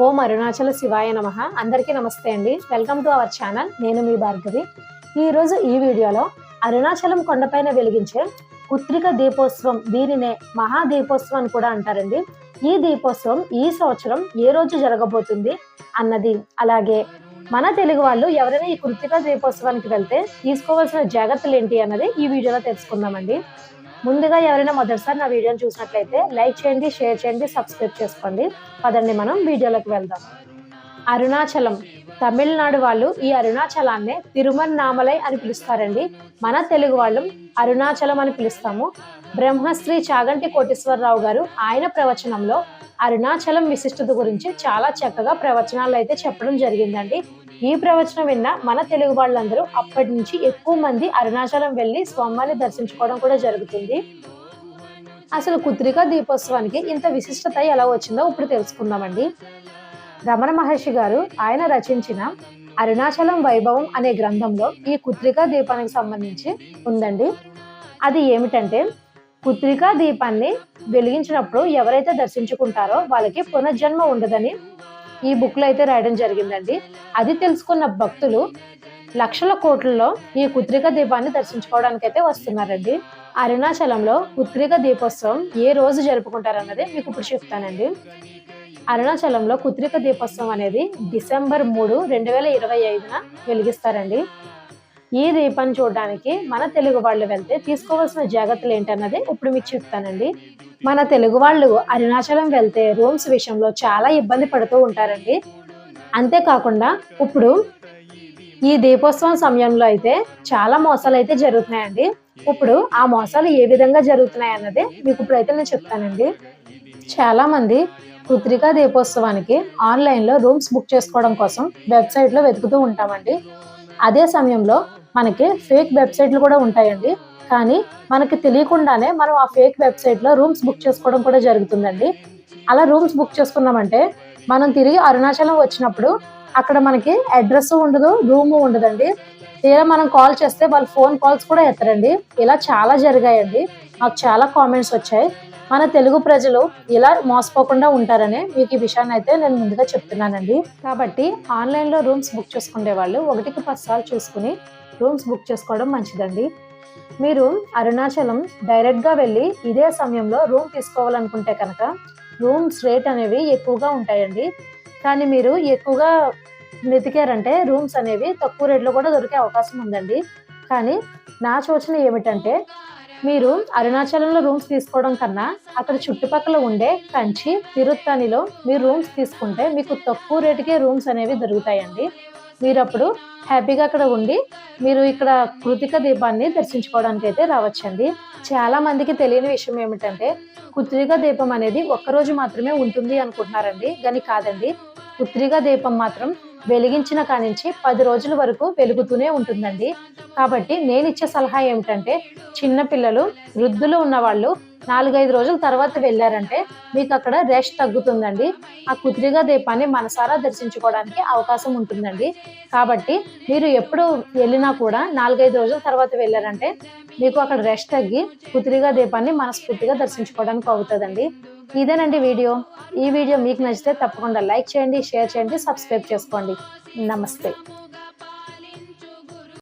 ఓం అరుణాచల శివాయ నమ. అందరికీ నమస్తే అండి. వెల్కమ్ టు అవర్ ఛానల్ నేను మీ భార్గవి. ఈరోజు ఈ వీడియోలో అరుణాచలం కొండపైన వెలిగించే పుత్రిక దీపోత్సవం దీనినే మహాదీపోత్సవం అని కూడా అంటారండి. ఈ దీపోత్సవం ఈ సంవత్సరం ఏ రోజు జరగబోతుంది అన్నది అలాగే మన తెలుగు వాళ్ళు ఎవరైనా ఈ కృతిక దీపోత్సవానికి వెళ్తే తీసుకోవాల్సిన జాగ్రత్తలు ఏంటి అన్నది ఈ వీడియోలో తెలుసుకుందామండి. ముందుగా ఎవరైనా మొదటిసారి నా వీడియోని చూసినట్లయితే లైక్ చేయండి షేర్ చేయండి సబ్స్క్రైబ్ చేసుకోండి. పదండి మనం వీడియోలోకి వెళ్దాం. అరుణాచలం. తమిళనాడు వాళ్ళు ఈ అరుణాచలాన్నే తిరుమన్నామలై అని పిలుస్తారండి. మన తెలుగు వాళ్ళు అరుణాచలం అని పిలుస్తాము. బ్రహ్మశ్రీ చాగంటి కోటేశ్వరరావు గారు ఆయన ప్రవచనంలో అరుణాచలం విశిష్టత గురించి చాలా చక్కగా ప్రవచనాలు అయితే చెప్పడం జరిగిందండి. ఈ ప్రవచనం విన్న మన తెలుగు వాళ్ళందరూ అప్పటి నుంచి ఎక్కువ మంది అరుణాచలం వెళ్ళి స్వామివారిని దర్శించుకోవడం కూడా జరుగుతుంది. అసలు కుత్రికా దీపోత్సవానికి ఇంత విశిష్టత ఎలా వచ్చిందో ఇప్పుడు తెలుసుకుందామండి. రమణ మహర్షి గారు ఆయన రచించిన అరుణాచలం వైభవం అనే గ్రంథంలో ఈ కుత్రికా దీపానికి సంబంధించి ఉందండి. అది ఏమిటంటే కుత్రికా దీపాన్ని వెలిగించినప్పుడు ఎవరైతే దర్శించుకుంటారో వాళ్ళకి పునర్జన్మ ఉండదని ఈ బుక్లో అయితే రాయడం జరిగిందండి. అది తెలుసుకున్న భక్తులు లక్షల కోట్లలో ఈ కుత్రిక దీపాన్ని దర్శించుకోవడానికి అయితే వస్తున్నారండి. అరుణాచలంలో కుత్రిక దీపోత్సవం ఏ రోజు జరుపుకుంటారన్నది మీకు ఇప్పుడు చెప్తానండి. అరుణాచలంలో కుత్రిక దీపోత్సవం అనేది డిసెంబర్ మూడు రెండు వేల ఇరవై ఐదున వెలిగిస్తారండి. ఈ దీపాన్ని చూడడానికి మన తెలుగు వాళ్ళు వెళ్తే తీసుకోవాల్సిన జాగ్రత్తలు ఏంటన్నది ఇప్పుడు మీకు చెప్తానండి. మన తెలుగు వాళ్ళు అరుణాచలం వెళ్తే రూమ్స్ విషయంలో చాలా ఇబ్బంది పడుతూ ఉంటారండి. అంతేకాకుండా ఇప్పుడు ఈ దీపోత్సవం సమయంలో అయితే చాలా మోసాలు అయితే జరుగుతున్నాయండి. ఇప్పుడు ఆ మోసాలు ఏ విధంగా జరుగుతున్నాయి అన్నది మీకు ఇప్పుడైతే నేను చెప్తానండి. చాలా మంది పుత్రికా దీపోత్సవానికి ఆన్లైన్లో రూమ్స్ బుక్ చేసుకోవడం కోసం వెబ్సైట్లో వెతుకుతూ ఉంటామండి. అదే సమయంలో మనకి ఫేక్ వెబ్సైట్లు కూడా ఉంటాయండి. కానీ మనకి తెలియకుండానే మనం ఆ ఫేక్ వెబ్సైట్లో రూమ్స్ బుక్ చేసుకోవడం కూడా జరుగుతుందండి. అలా రూమ్స్ బుక్ చేసుకున్నామంటే మనం తిరిగి అరుణాచలం వచ్చినప్పుడు అక్కడ మనకి అడ్రస్ ఉండదు రూము ఉండదండి. తీరా మనం కాల్ చేస్తే వాళ్ళు ఫోన్ కాల్స్ కూడా ఎత్తరండి. ఇలా చాలా జరిగాయండి. నాకు చాలా కామెంట్స్ వచ్చాయి. మన తెలుగు ప్రజలు ఇలా మోసపోకుండా ఉంటారని మీకు ఈ విషయాన్ని అయితే నేను ముందుగా చెప్తున్నానండి. కాబట్టి ఆన్లైన్లో రూమ్స్ బుక్ చేసుకునే వాళ్ళు ఒకటికి పది సార్ చూసుకుని రూమ్స్ బుక్ చేసుకోవడం మంచిదండి. మీరు అరుణాచలం డైరెక్ట్గా వెళ్ళి ఇదే సమయంలో రూమ్ తీసుకోవాలనుకుంటే కనుక రూమ్స్ రేట్ అనేవి ఎక్కువగా ఉంటాయండి. కానీ మీరు ఎక్కువగా వెతికారంటే రూమ్స్ అనేవి తక్కువ రేట్లో కూడా దొరికే అవకాశం ఉందండి. కానీ నా సూచన ఏమిటంటే మీరు అరుణాచలంలో రూమ్స్ తీసుకోవడం కన్నా అక్కడ చుట్టుపక్కల ఉండే కంచి తిరుత్తనిలో మీరు రూమ్స్ తీసుకుంటే మీకు తక్కువ రేటుకే రూమ్స్ అనేవి దొరుకుతాయండి. మీరు అప్పుడు హ్యాపీగా అక్కడ ఉండి మీరు ఇక్కడ కృతిక దీపాన్ని దర్శించుకోవడానికి అయితే రావచ్చండి. చాలా మందికి తెలియని విషయం ఏమిటంటే కృత్రిక దీపం అనేది ఒక్కరోజు మాత్రమే ఉంటుంది అనుకుంటున్నారండి. కానీ కాదండి కృత్రిక దీపం మాత్రం వెలిగించిన కానించి పది రోజుల వరకు వెలుగుతూనే ఉంటుందండి. కాబట్టి నేను ఇచ్చే సలహా ఏమిటంటే చిన్నపిల్లలు వృద్ధులు ఉన్న వాళ్ళు నాలుగైదు రోజుల తర్వాత వెళ్ళారంటే మీకు అక్కడ రెస్ట్ తగ్గుతుందండి. ఆ కుదిరిగా దీపాన్ని మనసారా దర్శించుకోవడానికి అవకాశం ఉంటుందండి. కాబట్టి మీరు ఎప్పుడు వెళ్ళినా కూడా నాలుగైదు రోజుల తర్వాత వెళ్ళారంటే మీకు అక్కడ రెస్ట్ తగ్గి కుదిరిగా దీపాన్ని మనస్ఫూర్తిగా దర్శించుకోవడానికి అవుతుందండి. ఇదేనండి వీడియో. ఈ వీడియో మీకు నచ్చితే తప్పకుండా లైక్ చేయండి షేర్ చేయండి సబ్స్క్రైబ్ చేసుకోండి. నమస్తే.